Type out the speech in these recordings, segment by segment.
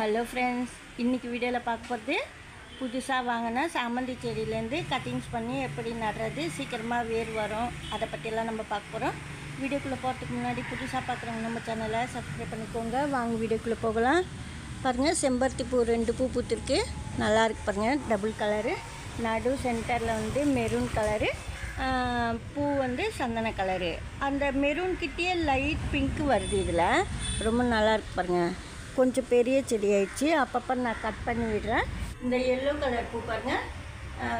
Hello friends இன்றைக்கி வீடியோவில் பார்க்க போகிறது புதுசாக வாங்கின சாமந்தி செடியிலேருந்து கட்டிங்ஸ் பண்ணி எப்படி நடுறது சீக்கிரமாக வேர் வரும் அதை பற்றியெல்லாம் நம்ம பார்க்க போகிறோம் வீடியோக்குள்ளே போகிறதுக்கு முன்னாடி புதுசாக பார்க்குறவங்க நம்ம சேனலை சப்ஸ்கிரைப் பண்ணிக்கோங்க. வாங்க வீடியோக்குள்ளே போகலாம். பாருங்கள் செம்பருத்தி பூ ரெண்டு பூ பூத்திருக்கு. நல்லாயிருக்கு பாருங்கள் டபுள் கலரு நடு சென்டரில் வந்து மெரூன் கலரு பூ வந்து சந்தன கலரு அந்த மெரூன் கிட்டேயே லைட் பிங்க் வருது இதில். ரொம்ப நல்லாயிருக்கு பாருங்கள் கொஞ்சம் பெரிய செடி ஆயிடுச்சு. அப்பப்போ நான் கட் பண்ணி விடுறேன். இந்த எல்லோ கலர் பூ பாருங்கள்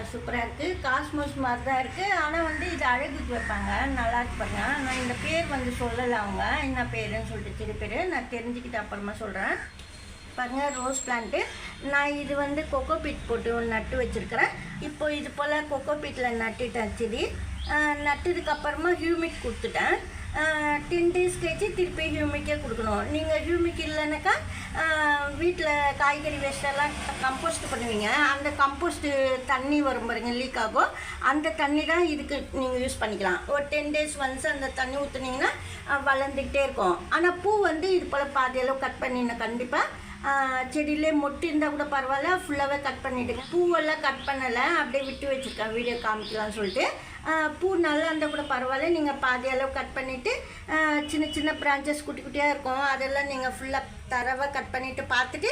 சூப்பராக இருக்குது காஸ்மோஸ் மாதிரி தான் இருக்குது ஆனால் வந்து இது அழகுக்கு வைப்பாங்க. நல்லா இருப்பாங்க நான் இந்த பேர் வந்து சொல்லலை அவங்க. என்ன பேருன்னு சொல்லிட்டு சிறு பேர் நான் தெரிஞ்சுக்கிட்டு அப்புறமா சொல்கிறேன் பாருங்கள் ரோஸ் பிளான்ட்டு நான் இது வந்து கொக்கோ பீட் போட்டு ஒன்று நட்டு வச்சுருக்கிறேன். இப்போ இது போல் கொக்கோ பீட்டில் நட்டுட்டேன் செடி. நட்டதுக்கப்புறமா ஹியூமிட் கொடுத்துட்டேன். டென் டேஸ் கழிச்சு திருப்பி ஹியூமிக்கே கொடுக்கணும். நீங்கள் ஹியூமிக் இல்லைனாக்கா வீட்டில் காய்கறி வேஸ்டெல்லாம் கம்போஸ்ட் பண்ணுவீங்க. அந்த கம்போஸ்ட்டு தண்ணி வரும் பாருங்க லீக் ஆகும். அந்த தண்ணி தான் இதுக்கு நீங்கள் யூஸ் பண்ணிக்கலாம். ஒரு டென் டேஸ் ஒன்ஸ் அந்த தண்ணி ஊற்றுனீங்கன்னா வளர்ந்துக்கிட்டே இருக்கும். ஆனால் பூ வந்து இது போல் பாதியளவு கட் பண்ணின கண்டிப்பாக செடியிலே மொட்டு இருந்தால் கூட பரவாயில்ல ஃபுல்லாகவே கட் பண்ணிவிடுங்க பூவெல்லாம் கட் பண்ணலை அப்படியே விட்டு வச்சுருக்கேன். வீடியோ காமிக்கலாம்னு சொல்லிட்டு. பூ நல்லா இருந்தால் கூட பரவாயில்ல நீங்கள் பாதி அளவு கட் பண்ணிவிட்டு சின்ன சின்ன பிரான்ச்சஸ் குட்டி குட்டியாக இருக்கும் அதெல்லாம் நீங்கள் ஃபுல்லாக தரவாக கட் பண்ணிவிட்டு பார்த்துட்டு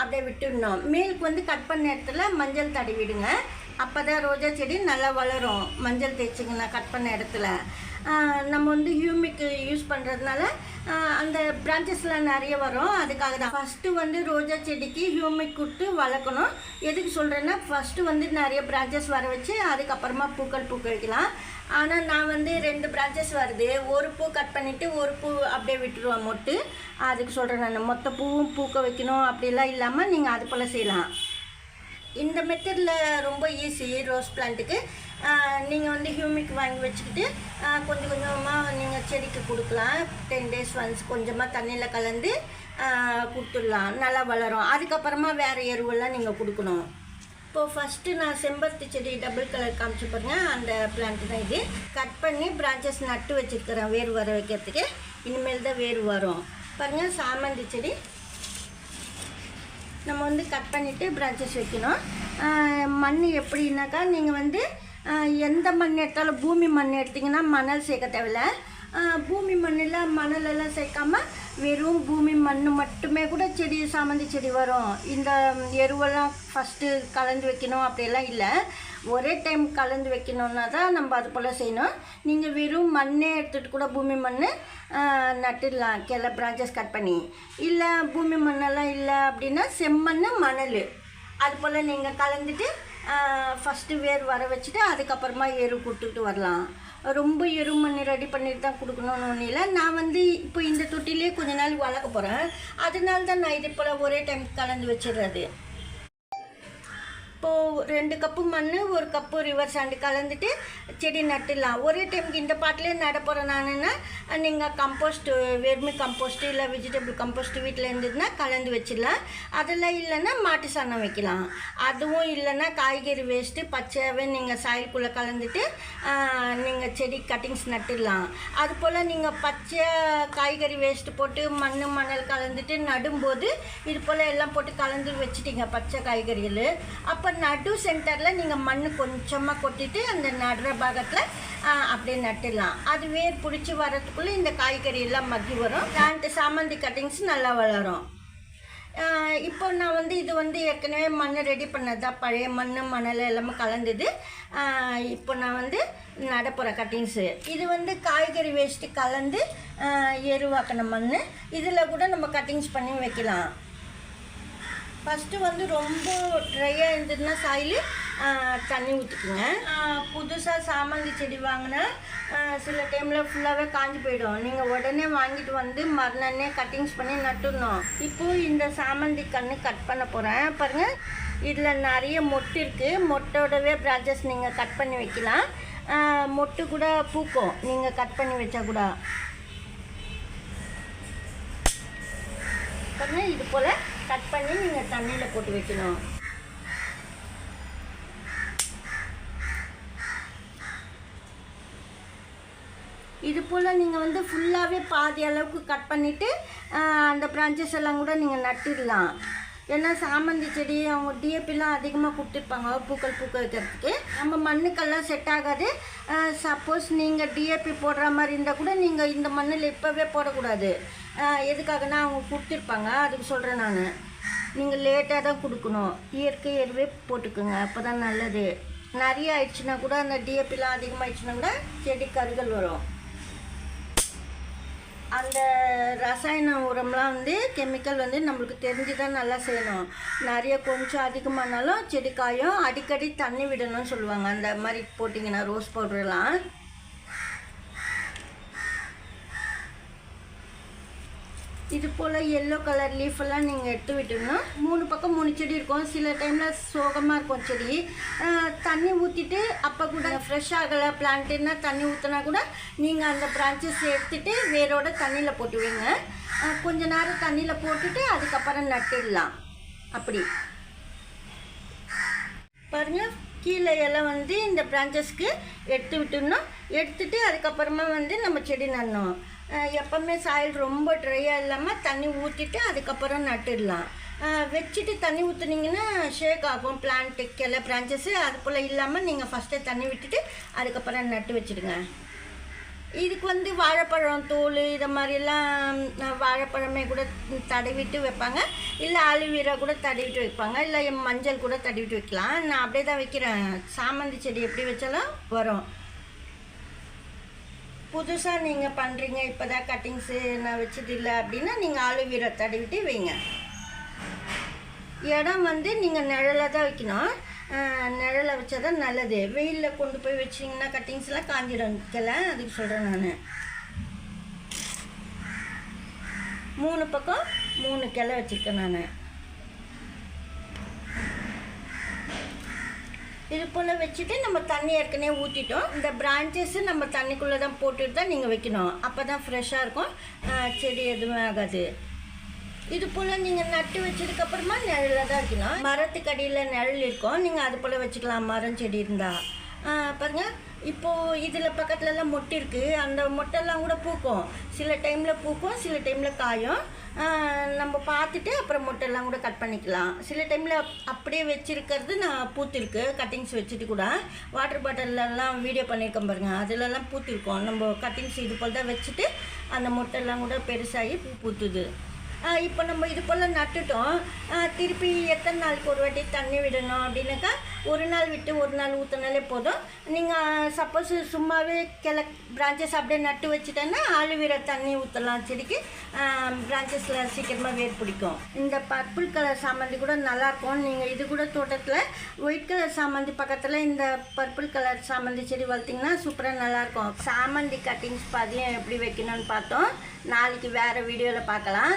அப்படியே விட்டுடணும். மேலுக்கு வந்து கட் பண்ண இடத்துல மஞ்சள் தடவிடுங்க. விடுங்க அப்போ தான் ரோஜா செடி நல்லா வளரும். மஞ்சள் தேய்ச்சிங்கன்னா கட் பண்ண இடத்துல. நம்ம வந்து ஹியூமிக் யூஸ் பண்ணுறதுனால அந்த பிரான்ச்சஸ்லாம் நிறைய வரும். அதுக்காக தான். ஃபஸ்ட்டு வந்து ரோஜா செடிக்கு ஹியூமிக் கொடுத்து வளர்க்கணும். எதுக்கு சொல்கிறேன்னா ஃபஸ்ட்டு வந்து நிறைய பிரான்ச்சஸ் வர வச்சு அதுக்கப்புறமா பூக்கள் பூக்க வைக்கலாம் ஆனால் நான் வந்து ரெண்டு பிரான்ச்சஸ் வருது. ஒரு பூ கட் பண்ணிவிட்டு ஒரு பூ அப்படியே விட்டுருவேன் மொட்டு. அதுக்கு சொல்கிறேன் நான். மொத்த பூவும் பூக்க வைக்கணும் அப்படிலாம் இல்லாமல் நீங்கள் அது போல் செய்யலாம். இந்த மெத்தடில் ரொம்ப ஈஸி ரோஸ் பிளான்ட்டுக்கு நீங்கள் வந்து ஹியூமிக் வாங்கி வச்சுக்கிட்டு கொஞ்சம் கொஞ்சமாக நீங்கள் செடிக்கு கொடுக்கலாம். டென் டேஸ் ஒன்ஸ் கொஞ்சமாக தண்ணியில் கலந்து கொடுத்துடலாம். நல்லா வளரும். அதுக்கப்புறமா வேறு எருவெல்லாம் நீங்கள் கொடுக்கணும். இப்போது ஃபஸ்ட்டு நான் செம்பருத்தி செடி டபுள் கலர் காமிச்சு பாருங்கள் அந்த பிளான்ட் தான் இது. கட் பண்ணி பிரான்ச்சஸ் நட்டு வச்சுருக்கிறேன் வேர் வர வைக்கிறதுக்கு. இனிமேல் தான் வேர் வரும். பாருங்கள் சாமந்தி செடி. நம்ம வந்து கட் பண்ணிவிட்டு பிரான்ச்சஸ் வைக்கணும். மண் எப்படின்னாக்கா நீங்கள் வந்து எந்த மண் எடுத்தாலும் பூமி மண் எடுத்திங்கன்னா மணல் சேர்க்க தேவையில்ல. பூமி மண்ணில் மணலெல்லாம் சேர்க்காம வெறும் பூமி மண் மட்டுமே கூட செடி சாமந்தி செடி வரும். இந்த எருவெல்லாம் ஃபஸ்ட்டு கலந்து வைக்கணும் அப்படியெல்லாம் இல்லை. ஒரே டைம் கலந்து வைக்கணுன்னா தான் நம்ம அது போல் செய்யணும். நீங்கள் வெறும் மண்ணே எடுத்துகிட்டு கூட பூமி மண் நட்டுடலாம். கிளை பிரான்ச்சஸ் கட் பண்ணி. இல்லை பூமி மண்ணெல்லாம் இல்லை அப்படின்னா செம்மண் மணல். அது போல் நீங்கள் கலந்துட்டு ஃபஸ்ட்டு வேர் வர வச்சுட்டு அதுக்கப்புறமா எரு கொடுத்துட்டு வரலாம். ரொம்ப எரு மண் ரெடி பண்ணிட்டு தான் கொடுக்கணும்னு ஒன்றும் இல்லை. நான் வந்து இப்போ இந்த தொட்டிலே கொஞ்ச நாள் வளர்க்க போகிறேன் அதனால தான் நான் இது போல் ஒரே டைம் கலந்து வச்சிடுறது. இப்போது ரெண்டு கப்பு மண் ஒரு கப்பு ரிவர் சாண்டு கலந்துட்டு செடி நட்டுடலாம். ஒரே டைமுக்கு இந்த பாட்டிலே நட போகிறேன் நானுன்னா நீங்கள் கம்போஸ்ட் வெறுமை கம்போஸ்ட் இல்லை வெஜிடபிள் கம்போஸ்ட் வீட்டில் இருந்ததுன்னா கலந்து வச்சிடலாம். அதெல்லாம் இல்லைன்னா மாட்டு சாணம் வைக்கலாம். அதுவும் இல்லைன்னா காய்கறி வேஸ்ட்டு பச்சையாகவே நீங்கள் சாயலுக்குள்ளே கலந்துட்டு நீங்கள் செடி கட்டிங்ஸ் நட்டுடலாம். அது போல் நீங்கள் பச்சை காய்கறி வேஸ்ட்டு போட்டு மண் மணல் கலந்துட்டு நடும்போது இது போல் எல்லாம் போட்டு கலந்து வச்சுட்டிங்க பச்சை காய்கறிகள் அப்போ நடு சென்டரில் நீங்கள் மண் கொஞ்சமாக கொட்டிட்டு அந்த நடுற பாகத்தில் அப்படியே நட்டுடலாம் அது வேர் பிடிச்சி வரதுக்குள்ளே இந்த காய்கறி எல்லாம் மக்கி வரும். பிளான்ட் சாமந்தி கட்டிங்ஸ் நல்லா வளரும். இப்போ நான் வந்து இது வந்து ஏற்கனவே மண் ரெடி பண்ணது தான் பழைய மண் மணல் எல்லாமே கலந்தது. இப்போ நான் வந்து நடப்புற கட்டிங்ஸு. இது வந்து காய்கறி வேஸ்ட்டு கலந்து எருவாக்கின மண் இதில் கூட நம்ம கட்டிங்ஸ் பண்ணி வைக்கலாம். ஃபஸ்ட்டு வந்து ரொம்ப ட்ரையாக இருந்ததுன்னா சாயில் தண்ணி ஊற்றிக்குங்க புதுசாக சாமந்தி செடி வாங்கினா சில டைமில் ஃபுல்லாகவே காஞ்சி போயிடும். நீங்கள் உடனே வாங்கிட்டு வந்து மறுநாளே கட்டிங்ஸ் பண்ணி நட்டுடணும். இப்போது இந்த சாமந்தி கன்று கட் பண்ண போகிறேன் பாருங்கள் இதில் நிறைய மொட்டு இருக்குது மொட்டோடவே பிரான்ச்சஸ் நீங்கள் கட் பண்ணி வைக்கலாம். மொட்டு கூட பூக்கும். நீங்கள் கட் பண்ணி வச்சா கூட. பாருங்கள் இது போல் கட் பண்ணி நீங்கள் தண்ணியில் போட்டு வைக்கணும். இது போல் நீங்கள் வந்து ஃபுல்லாகவே பாதி அளவுக்கு கட் பண்ணிவிட்டு அந்த பிரான்ச்சஸ் எல்லாம் கூட நீங்கள் நட்டிடலாம். ஏன்னா சாமந்தி செடி அவங்க டிஎப்பிலாம் அதிகமாக கொடுத்துருப்பாங்க. பூக்கள் பூக்க வைக்கிறதுக்கு. நம்ம மண்ணுக்கெல்லாம் செட் ஆகாது. சப்போஸ் நீங்கள் டிஏபி போடுற மாதிரி இருந்தால் கூட நீங்கள் இந்த மண்ணில் இப்போவே போடக்கூடாது. எதுக்காகனா அவங்க கொடுத்துருப்பாங்க. அதுக்கு சொல்கிறேன் நான். நீங்கள் லேட்டாக தான் கொடுக்கணும். இயற்கை எருவே போட்டுக்கோங்க. அப்போ தான் நல்லது. நிறைய ஆயிடுச்சுன்னா கூட அந்த டிஎப்பிலாம் அதிகமாகிடுச்சுன்னா கூட செடி கருகள் வரும். அந்த ரசாயன உரம்லாம் வந்து கெமிக்கல் வந்து நம்மளுக்கு தெரிஞ்சு தான் நல்லா செய்யணும். நிறைய கொஞ்சம் அதிகமானாலும் செடி காயும் அடிக்கடி தண்ணி விடணும்னு சொல்லுவாங்க. அந்த மாதிரி போட்டிங்கன்னா ரோஸ் பவுடர்லாம் இது போல் எல்லோ கலர் லீஃப் எல்லாம் நீங்கள் எடுத்து விட்டுடணும். மூணு பக்கம் மூணு செடி இருக்கும். சில டைமில் சோகமாக இருக்கும் செடி. தண்ணி ஊற்றிட்டு அப்போ கூட ஃப்ரெஷ் ஆகலை பிளான்ட்டுன்னா தண்ணி ஊற்றினா கூட நீங்கள் அந்த பிரான்ச்சஸ் எடுத்துகிட்டு வேரோட தண்ணியில் போட்டுவிங்க கொஞ்ச நேரம் தண்ணியில் போட்டுட்டு அதுக்கப்புறம் நட்டுடலாம். அப்படி. பாருங்கள் கீழே எல்லாம் வந்து இந்த பிரான்ச்சஸ்க்கு எடுத்து விட்டுடணும். எடுத்துகிட்டு அதுக்கப்புறமா வந்து நம்ம செடி நடணும். எப்பவுமே சாயில் ரொம்ப ட்ரையாக இல்லாமல் தண்ணி ஊற்றிட்டு அதுக்கப்புறம் நட்டுடலாம். வச்சுட்டு தண்ணி ஊற்றுனீங்கன்னா ஷேக் ஆகும் பிளான்ட்டு கிளை பிரான்ச்சஸ்ஸு அது போல் இல்லாமல் நீங்கள் ஃபஸ்ட்டே தண்ணி விட்டுட்டு அதுக்கப்புறம் நட்டு வச்சுடுங்க. இதுக்கு வந்து வாழைப்பழம் தோல் இதை மாதிரிலாம் வாழைப்பழமே கூட தடவிட்டு வைப்பாங்க. இல்லை ஆலுவீரா கூட தடவிட்டு வைப்பாங்க. இல்லை மஞ்சள் கூட தடவிட்டு வைக்கலாம். நான் அப்படியே தான் வைக்கிறேன். சாமந்தி செடி எப்படி வச்சாலும் வரும். புதுசாக நீங்கள் பண்ணுறீங்க இப்போ தான் கட்டிங்ஸு நான் வச்சது இல்லை அப்படின்னா நீங்கள் ஆலுவீரா தடவிட்டு வைங்க. இடம் வந்து நீங்கள் நிழலாக தான் வைக்கணும் நிழலை வச்சா தான் நல்லது. வெயிலில் கொண்டு போய் வச்சிங்கன்னா கட்டிங்ஸ்லாம் காஞ்சிடும். கிளை அதுக்கு சொல்கிறேன் நான். மூணு பக்கம் மூணு கிளை வச்சுருக்கேன் நான். இது போல் வச்சுட்டு நம்ம தண்ணி ஏற்கனவே ஊற்றிட்டோம் இந்த பிரான்ச்சஸ் நம்ம தண்ணிக்குள்ளே தான் போட்டுட்டு தான் நீங்கள் வைக்கணும். அப்போ தான் ஃப்ரெஷ்ஷாக இருக்கும். செடி எதுவுமே ஆகாது. இது போல் நீங்கள் நட்டு வச்சதுக்கப்புறமா நிழலில் தான் வைக்கணும். மரத்துக்கு அடியில் நிழல் இருக்கும். நீங்கள் அது போல் வச்சுக்கலாம். மரம் செடி இருந்தால் பாருங்க. இப்போது இதில் பக்கத்துலலாம் மொட்டை இருக்குது அந்த மொட்டைலாம் கூட பூக்கும். சில டைமில் பூக்கும் சில டைமில் காயும். நம்ம பார்த்துட்டு அப்புறம் மொட்டைலாம் கூட கட் பண்ணிக்கலாம். சில டைமில் அப்படியே வச்சுருக்கிறது நான் பூத்திருக்கு. கட்டிங்ஸ் வச்சுட்டு கூட. வாட்டர் பாட்டிலெல்லாம் வீடியோ பண்ணியிருக்கேன் பாருங்கள் அதிலெல்லாம் பூத்திருக்கோம். நம்ம கட்டிங்ஸ் இது போல் தான் வச்சுட்டு அந்த மொட்டைலாம் கூட பெருசாகி பூ பூத்துது. இப்போ நம்ம இது போல் நட்டுட்டோம் திருப்பி எத்தனை நாளுக்கு ஒரு வாட்டி தண்ணி விடணும் அப்படின்னாக்கா ஒரு நாள் விட்டு ஒரு நாள் ஊற்றினாலே போதும். நீங்கள் சப்போஸ் சும்மாவே கிள பிரான்ச்சஸ் அப்படியே நட்டு வச்சுட்டேன்னா ஆலுவீர தண்ணி ஊற்றலாம் செடிக்கு பிரான்ச்சஸில் சீக்கிரமாக வேர் பிடிக்கும். இந்த பர்பிள் கலர் சாமந்தி கூட நல்லாயிருக்கும். நீங்கள் இது கூட தோட்டத்தில் ஒயிட் கலர் சாமந்தி பக்கத்தில் இந்த பர்பிள் கலர் சாமந்தி செடி வளர்த்திங்கன்னா சூப்பராக நல்லாயிருக்கும். சாமந்தி கட்டிங்ஸ் பதியம் எப்படி வைக்கணும்னு பார்த்தோம். நாளைக்கு வேறு வீடியோவில் பார்க்கலாம்.